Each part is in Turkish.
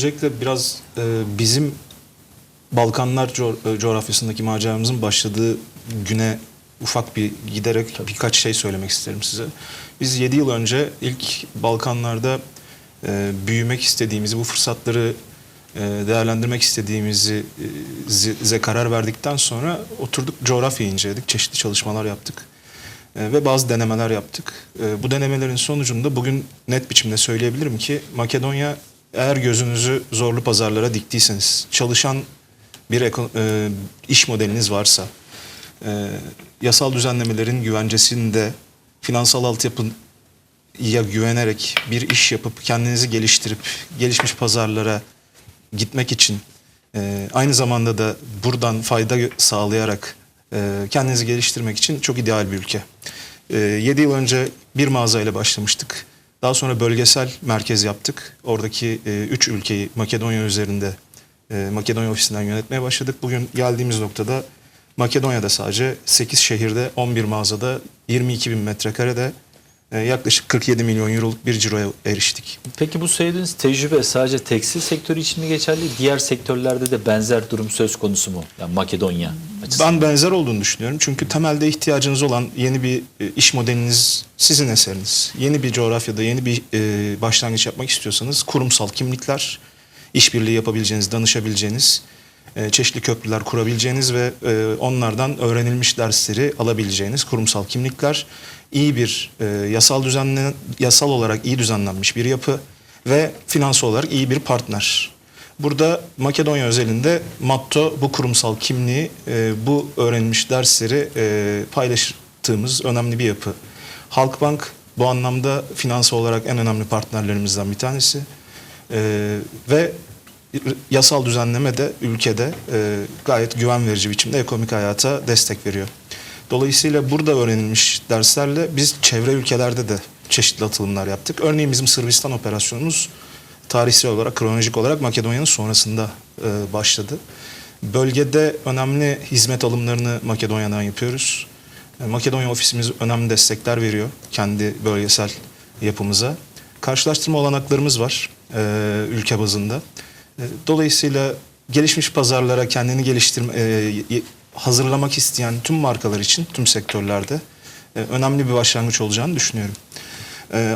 öncelikle biraz e, bizim Balkanlar co- e, coğrafyasındaki maceramızın başladığı güne ufak bir giderek birkaç şey söylemek isterim size. Biz 7 yıl önce ilk Balkanlarda e, büyümek istediğimizi, bu fırsatları e, değerlendirmek istediğimizi e, karar verdikten sonra oturduk coğrafyayı inceledik, çeşitli çalışmalar yaptık e, ve bazı denemeler yaptık. E, bu denemelerin sonucunda bugün net biçimde söyleyebilirim ki Makedonya eğer gözünüzü zorlu pazarlara diktiyseniz, çalışan bir e, iş modeliniz varsa, e, yasal düzenlemelerin güvencesinde finansal altyapıya güvenerek bir iş yapıp kendinizi geliştirip gelişmiş pazarlara gitmek için e, aynı zamanda da buradan fayda sağlayarak e, kendinizi geliştirmek için çok ideal bir ülke. 7 yıl önce bir mağazayla başlamıştık. Daha sonra bölgesel merkez yaptık. Oradaki 3 ülkeyi Makedonya üzerinde e, Makedonya ofisinden yönetmeye başladık. Bugün geldiğimiz noktada Makedonya'da sadece 8 şehirde 11 mağazada 22 bin metrekarede e, yaklaşık 47 milyon euroluk bir ciroya eriştik. Peki bu söylediğiniz tecrübe sadece tekstil sektörü için mi geçerli? Diğer sektörlerde de benzer durum söz konusu mu? Yani Makedonya açısından. Ben benzer olduğunu düşünüyorum. Çünkü temelde ihtiyacınız olan yeni bir e, iş modeliniz sizin eseriniz. Yeni bir coğrafyada yeni bir e, başlangıç yapmak istiyorsanız kurumsal kimlikler, işbirliği yapabileceğiniz, danışabileceğiniz, e, çeşitli köprüler kurabileceğiniz ve e, onlardan öğrenilmiş dersleri alabileceğiniz kurumsal kimlikler, iyi bir e, yasal düzenlen yasal olarak iyi düzenlenmiş bir yapı ve finansal olarak iyi bir partner. Burada Makedonya özelinde Matto bu kurumsal kimliği, e, bu öğrenilmiş dersleri e, paylaştığımız önemli bir yapı. Halkbank bu anlamda finansal olarak en önemli partnerlerimizden bir tanesi. E, ve yasal düzenleme de ülkede e, gayet güven verici biçimde ekonomik hayata destek veriyor. Dolayısıyla burada öğrenilmiş derslerle biz çevre ülkelerde de çeşitli atılımlar yaptık. Örneğin bizim Sırbistan operasyonumuz tarihsel olarak, kronolojik olarak Makedonya'nın sonrasında e, başladı. Bölgede önemli hizmet alımlarını Makedonya'dan yapıyoruz. E, Makedonya ofisimiz önemli destekler veriyor kendi bölgesel yapımıza. Karşılaştırma olanaklarımız var e, ülke bazında. E, dolayısıyla gelişmiş pazarlara kendini geliştirme, e, hazırlamak isteyen tüm markalar için, tüm sektörlerde e, önemli bir başlangıç olacağını düşünüyorum.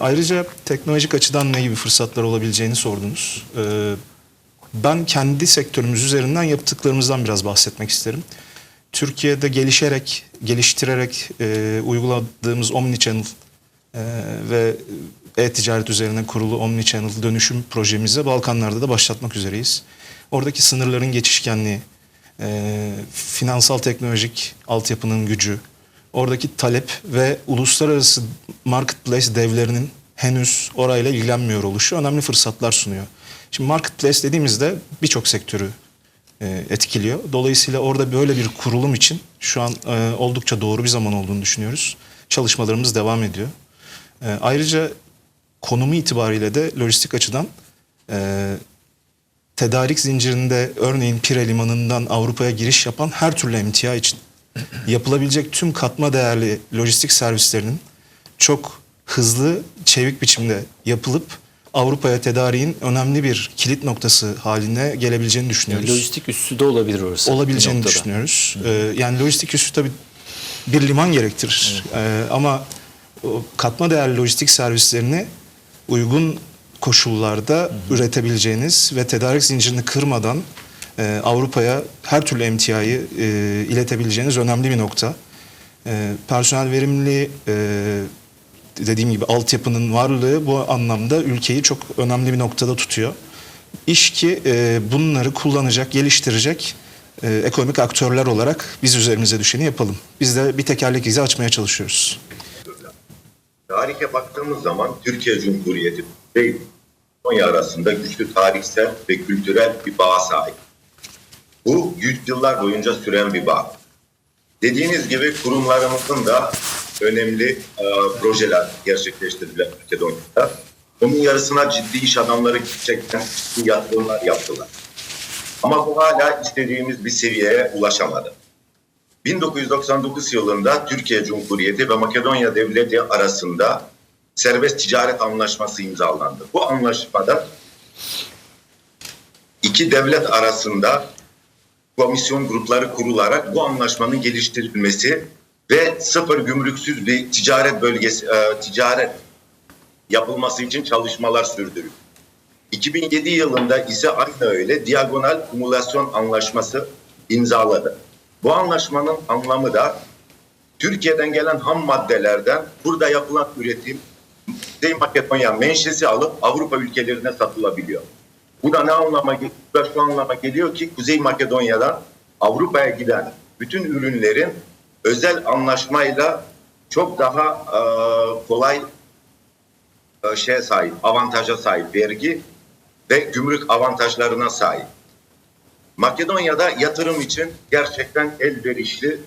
Ayrıca teknolojik açıdan ne gibi fırsatlar olabileceğini sordunuz. Ben kendi sektörümüz üzerinden yaptıklarımızdan biraz bahsetmek isterim. Türkiye'de gelişerek, geliştirerek e, uyguladığımız Omnichannel e, ve e-ticaret üzerine kurulu Omnichannel dönüşüm projemizi Balkanlarda da başlatmak üzereyiz. Oradaki sınırların geçişkenliği, e, finansal teknolojik altyapının gücü, oradaki talep ve uluslararası marketplace devlerinin henüz orayla ilgilenmiyor oluşu önemli fırsatlar sunuyor. Şimdi marketplace dediğimizde birçok sektörü e, etkiliyor. Dolayısıyla orada böyle bir kurulum için şu an e, oldukça doğru bir zaman olduğunu düşünüyoruz. Çalışmalarımız devam ediyor. E, ayrıca konumu itibariyle de lojistik açıdan e, tedarik zincirinde örneğin Pire Limanı'ndan Avrupa'ya giriş yapan her türlü emtia için yapılabilecek tüm katma değerli lojistik servislerinin çok hızlı, çevik biçimde yapılıp Avrupa'ya tedariğin önemli bir kilit noktası haline gelebileceğini düşünüyoruz. Yani lojistik üssü de olabilir orası. Olabileceğini düşünüyoruz. Ee, yani lojistik üssü tabii bir liman gerektirir. Ee, ama o katma değerli lojistik servislerini uygun koşullarda üretebileceğiniz ve tedarik zincirini kırmadan e, Avrupa'ya her türlü emtiayı e, iletebileceğiniz önemli bir nokta. E, personel verimli e, dediğim gibi altyapının varlığı bu anlamda ülkeyi çok önemli bir noktada tutuyor. İş ki e, bunları kullanacak, geliştirecek e, ekonomik aktörler olarak biz üzerimize düşeni yapalım. Biz de bir tekerlek izi açmaya çalışıyoruz. Tarihe baktığımız zaman Türkiye Cumhuriyeti ve Konya arasında güçlü tarihsel ve kültürel bir bağa sahip. Bu yüzyıllar boyunca süren bir bağ. Dediğiniz gibi kurumlarımızın da önemli e, projeler gerçekleştirdiler Makedonya'da. Onun yarısına ciddi iş adamları gerçekten ciddi yatırımlar yaptılar. Ama bu hala istediğimiz bir seviyeye ulaşamadı. 1999 yılında Türkiye Cumhuriyeti ve Makedonya Devleti arasında serbest ticaret anlaşması imzalandı. Bu anlaşmada iki devlet arasında komisyon grupları kurularak bu anlaşmanın geliştirilmesi ve sıfır gümrüksüz bir ticaret bölgesi, e, ticaret yapılması için çalışmalar sürdürüyor. 2007 yılında ise aynı öyle diagonal kumülasyon anlaşması imzaladı. Bu anlaşmanın anlamı da Türkiye'den gelen ham maddelerden burada yapılan üretim Kuzey Makedonya menşesi alıp Avrupa ülkelerine satılabiliyor. Bu da ne anlama, ge- bu da şu anlama geliyor ki Kuzey Makedonya'dan Avrupa'ya giden bütün ürünlerin özel anlaşmayla çok daha e, kolay e, şeye sahip, avantaja sahip vergi ve gümrük avantajlarına sahip. Makedonya'da yatırım için gerçekten elverişli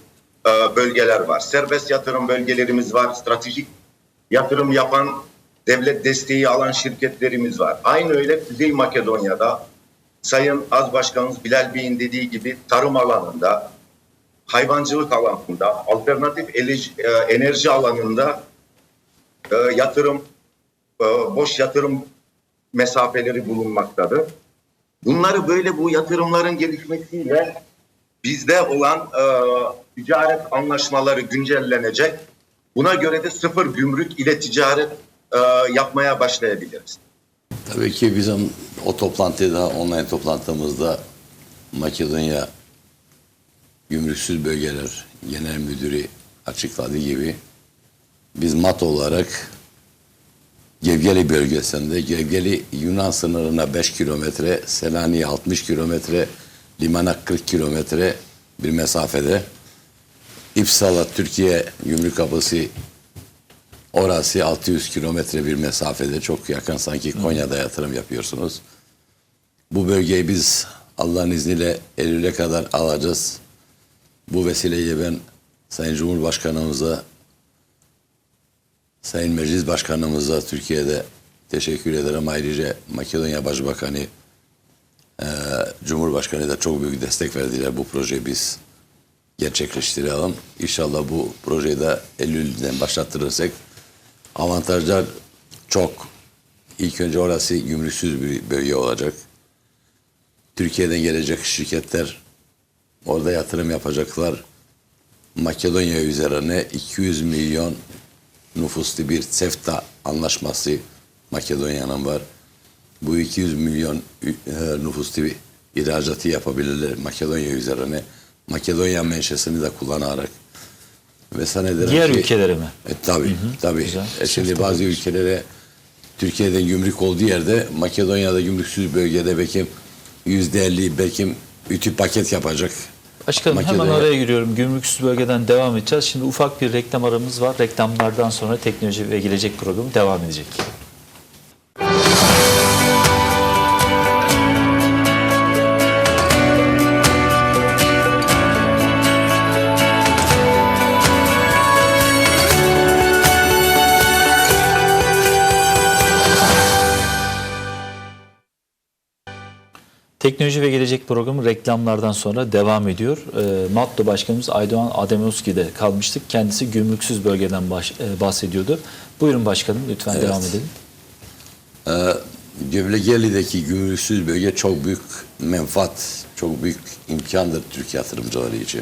e, bölgeler var. Serbest yatırım bölgelerimiz var. Stratejik yatırım yapan, devlet desteği alan şirketlerimiz var. Aynı öyle Kuzey Makedonya'da Sayın Az Başkanımız Bilal Bey'in dediği gibi tarım alanında, hayvancılık alanında, alternatif e, enerji alanında e, yatırım, boş yatırım mesafeleri bulunmaktadır. Bunları böyle bu yatırımların gelişmesiyle bizde olan e, ticaret anlaşmaları güncellenecek. Buna göre de sıfır gümrük ile ticaret e, yapmaya başlayabiliriz. Tabii ki bizim o toplantıda, online toplantımızda Makedonya Gümrüksüz Bölgeler Genel Müdürü açıkladığı gibi biz MAT olarak Gevgeli bölgesinde, Gevgeli Yunan sınırına 5 kilometre, Selanik'e 60 kilometre, limana 40 kilometre bir mesafede. İpsala Türkiye gümrük kapısı Orası 600 kilometre bir mesafede çok yakın sanki Konya'da yatırım yapıyorsunuz. Bu bölgeyi biz Allah'ın izniyle Eylül'e kadar alacağız. Bu vesileyle ben Sayın Cumhurbaşkanımıza, Sayın Meclis Başkanımıza Türkiye'de teşekkür ederim. Ayrıca Makedonya Başbakanı, eee, Cumhurbaşkanı da çok büyük destek verdiler. Bu projeyi biz gerçekleştirelim. İnşallah bu projeyi de Eylül'den başlattırırsak avantajlar çok. İlk önce orası gümrüksüz bir bölge olacak. Türkiye'den gelecek şirketler orada yatırım yapacaklar. Makedonya üzerine 200 milyon nüfuslu bir SEFTA anlaşması Makedonya'nın var. Bu 200 milyon e, nüfuslu bir ihracatı yapabilirler Makedonya üzerine. Makedonya menşesini de kullanarak. Ve zannederim Diğer ki- ülkelere mi? e, tabii, tabii. güzel. E, şimdi bazı ülkelere Türkiye'den gümrük olduğu yerde Makedonya'da gümrüksüz bölgede belki yüzde elli belki ütü paket yapacak. Başkanım hemen Makedonya. araya giriyorum. Gümrüksüz bölgeden devam edeceğiz. Şimdi ufak bir reklam aramız var. Reklamlardan sonra teknoloji ve gelecek programı devam edecek. Teknoloji ve Gelecek programı reklamlardan sonra devam ediyor. E, Matto Başkanımız Aydoğan Ademowski'de kalmıştık. Kendisi gümrüksüz bölgeden baş- e, bahsediyordu. Buyurun başkanım lütfen Evet. devam edelim. Göblegeli'deki gümrüksüz bölge çok büyük menfaat, çok büyük imkandır Türk yatırımcıları için.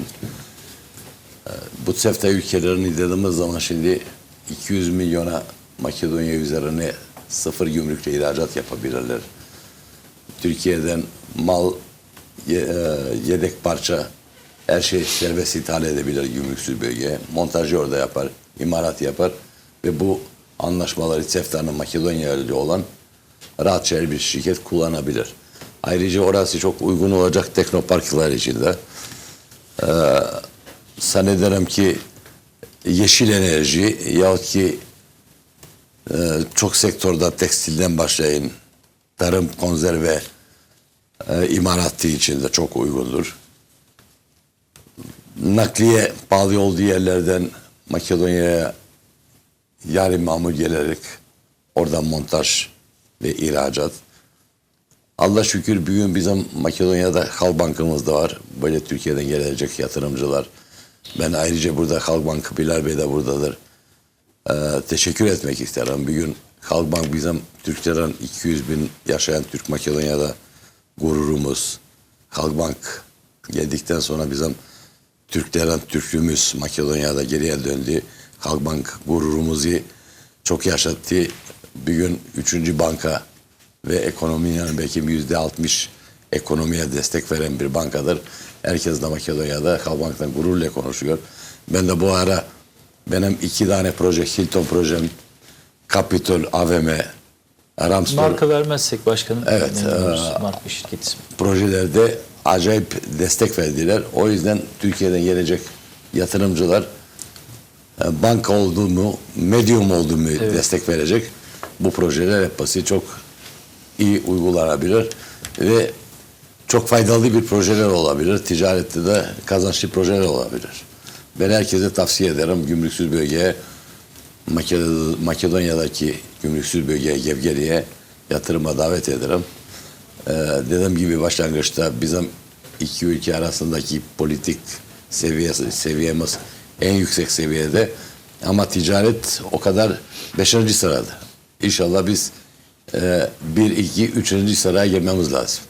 Ee, Bu SEFTA ülkelerini dediğimiz zaman şimdi 200 milyona Makedonya üzerine sıfır gümrükle ihracat yapabilirler. Türkiye'den mal, e, yedek parça, her şey serbest ithal edebilir gümrüksüz bölgeye. Montajı orada yapar, imarat yapar ve bu anlaşmaları SEFTA'nın Makedonya ile olan rahatça bir şirket kullanabilir. Ayrıca orası çok uygun olacak teknoparklar için de. Ee, zannederim ki yeşil enerji yahut ki e, çok sektörde tekstilden başlayın tarım, konserve, e, imaratı için de çok uygundur. Nakliye pahalı olduğu yerlerden Makedonya'ya yarı mamul gelerek oradan montaj ve ihracat. Allah şükür bugün bizim Makedonya'da Halk Bank'ımız da var. Böyle Türkiye'den gelecek yatırımcılar. Ben ayrıca burada Halk Bankı Bilal Bey de buradadır. Ee, teşekkür etmek isterim. Bugün Halk Bank bizim Türklerin 200 bin yaşayan Türk Makedonya'da gururumuz. Halkbank geldikten sonra bizim Türklerin Türklüğümüz Makedonya'da geriye döndü. Halkbank gururumuzu çok yaşattı. Bir gün üçüncü banka ve ekonominin belki yüzde altmış ekonomiye destek veren bir bankadır. Herkes de Makedonya'da Halkbank'tan gururla konuşuyor. Ben de bu ara benim iki tane proje, Hilton projem, Capitol, AVM, Ramstor Marka vermezsek başkanım. Evet, eee, marka şirket ismi. projelerde acayip destek verdiler. O yüzden Türkiye'den gelecek yatırımcılar e, banka oldu mu, medyum oldu mu destek verecek. Bu projeler hepsi çok iyi uygulanabilir ve çok faydalı bir projeler olabilir. Ticarette de kazançlı projeler olabilir. Ben herkese tavsiye ederim gümrüksüz bölgeye Makedonya'daki gümrüksüz bölgeye Gevgeri'ye yatırıma davet ederim. Ee, dediğim gibi başlangıçta bizim iki ülke arasındaki politik seviyesi, seviyemiz en yüksek seviyede ama ticaret o kadar beşinci sırada. İnşallah biz e, bir, iki, üçüncü sıraya gelmemiz lazım.